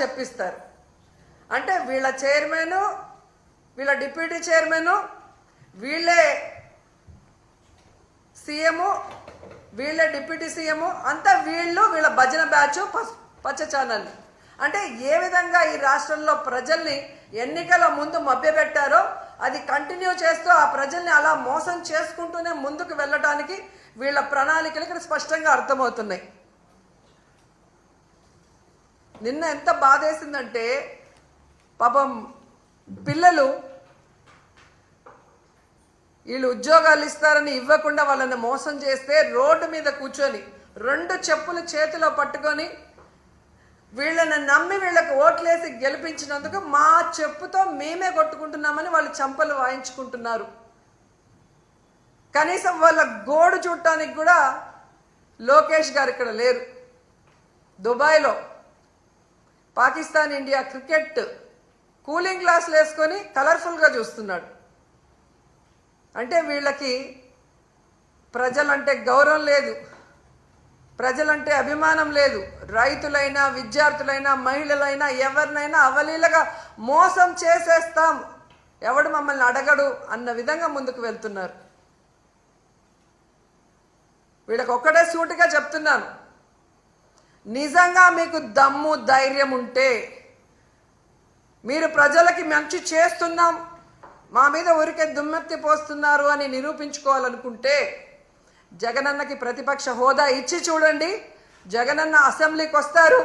చెప్పిస్తారు. అంటే వీళ్ళ చైర్మను వీళ్ళ డిప్యూటీ చైర్మను వీళ్ళే సీఎము వీళ్ళే డిప్యూటీ సీఎము అంతా వీళ్ళు వీళ్ళ భజన బ్యాచ్ పచ్చ ఛానల్ అంటే ఏ విధంగా ఈ రాష్ట్రంలో ప్రజల్ని ఎన్నికల ముందు మభ్యపెట్టారో అది కంటిన్యూ చేస్తూ ఆ ప్రజల్ని అలా మోసం చేసుకుంటూనే ముందుకు వెళ్ళటానికి వీళ్ళ ప్రణాళికలు ఇక్కడ స్పష్టంగా అర్థమవుతున్నాయి. నిన్న ఎంత బాధేసిందంటే పాపం పిల్లలు వీళ్ళు ఉద్యోగాలు ఇస్తారని ఇవ్వకుండా వాళ్ళని మోసం చేస్తే రోడ్డు మీద కూర్చొని రెండు చెప్పులు చేతిలో పట్టుకొని వీళ్ళని నమ్మి వీళ్ళకి ఓట్లేసి గెలిపించినందుకు మా చెప్పుతో మేమే కొట్టుకుంటున్నామని వాళ్ళు చంపలు వాయించుకుంటున్నారు. కనీసం వాళ్ళ గోడు చూడటానికి కూడా లోకేష్ గారు ఇక్కడ లేరు. దుబాయ్లో పాకిస్తాన్ ఇండియా క్రికెట్ కూలింగ్ గ్లాసులు వేసుకొని కలర్ఫుల్గా చూస్తున్నాడు. అంటే వీళ్ళకి ప్రజలంటే గౌరవం లేదు. ప్రజలంటే అభిమానం లేదు. రైతులైనా విద్యార్థులైనా మహిళలైనా ఎవరినైనా అవలీలగా మోసం చేసేస్తాం. ఎవడు మమ్మల్ని అడగడు అన్న విధంగా ముందుకు వెళ్తున్నారు. వీళ్ళకి ఒక్కటే సూటిగా చెప్తున్నాను. నిజంగా మీకు దమ్ము ధైర్యం ఉంటే మీరు ప్రజలకి మంచి చేస్తున్నాం. మా మీద ఊరికే దుమ్మెత్తి పోస్తున్నారు అని నిరూపించుకోవాలనుకుంటే జగనన్నకి ప్రతిపక్ష హోదా ఇచ్చి చూడండి. జగనన్న అసెంబ్లీకి వస్తారు.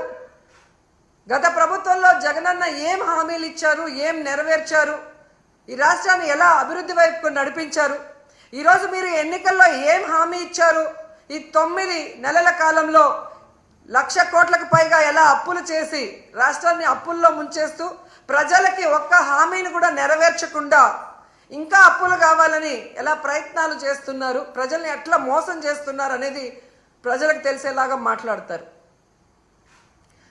గత ప్రభుత్వంలో జగనన్న ఏం హామీలు ఇచ్చారు ఏం నెరవేర్చారు ఈ రాష్ట్రాన్ని ఎలా అభివృద్ధి వైపుకు నడిపించారు ఈరోజు మీరు ఎన్నికల్లో ఏం హామీ ఇచ్చారు ఈ తొమ్మిది నెలల కాలంలో లక్ష కోట్లకు పైగా ఎలా అప్పులు చేసి రాష్ట్రాన్ని అప్పుల్లో ముంచేస్తూ ప్రజలకి ఒక్క హామీని కూడా నెరవేర్చకుండా ఇంకా అప్పులు కావాలని ఎలా ప్రయత్నాలు చేస్తున్నారు ప్రజల్ని ఎట్లా మోసం చేస్తున్నారు అనేది ప్రజలకు తెలిసేలాగా మాట్లాడతారు.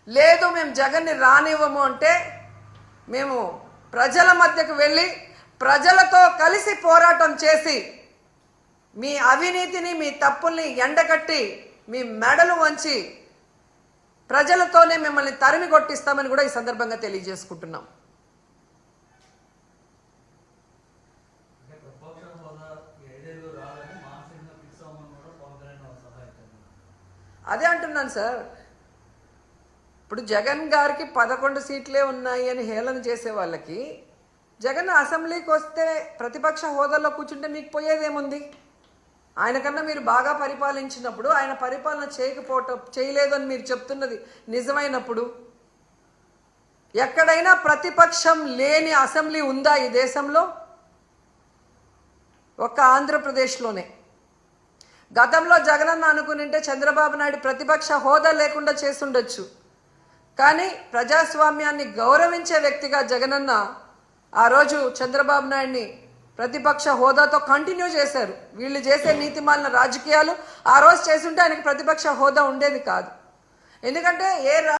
లేదు మేము జగన్ని రానివ్వము అంటే మేము ప్రజల మధ్యకు వెళ్ళి ప్రజలతో కలిసి పోరాటం చేసి మీ అవినీతిని మీ తప్పుల్ని ఎండగట్టి మీ మెడలు వంచి ప్రజలతోనే మిమ్మల్ని తరిమి కొట్టిస్తామని కూడా ఈ సందర్భంగా తెలియజేసుకుంటున్నాం. అదే అంటున్నాను సార్. ఇప్పుడు జగన్ గారికి పదకొండు సీట్లే ఉన్నాయి అని హేళన చేసే వాళ్ళకి జగన్ అసెంబ్లీకి వస్తే ప్రతిపక్ష హోదాలో కూర్చుంటే మీకు పోయేదేముంది? ఆయన కన్నా మీరు బాగా పరిపాలించినప్పుడు ఆయన పరిపాలన చేయకపోవటం చేయలేదని మీరు చెప్తున్నది నిజమైనప్పుడు ఎక్కడైనా ప్రతిపక్షం లేని అసెంబ్లీ ఉందా ఈ దేశంలో? ఒక్క ఆంధ్రప్రదేశ్లోనే. గతంలో జగనన్న అనుకునింటే చంద్రబాబు నాయుడు ప్రతిపక్ష హోదా లేకుండా చేసుండొచ్చు కానీ ప్రజాస్వామ్యాన్ని గౌరవించే వ్యక్తిగా జగనన్న ఆ రోజు చంద్రబాబు నాయుడిని ప్రతిపక్ష హోదాతో కంటిన్యూ చేశారు. వీళ్ళు చేసే నీతిమాలిన రాజకీయాలు ఆ రోజు చేసుంటే ఆయనకి ప్రతిపక్ష హోదా ఉండేది కాదు. ఎందుకంటే ఏ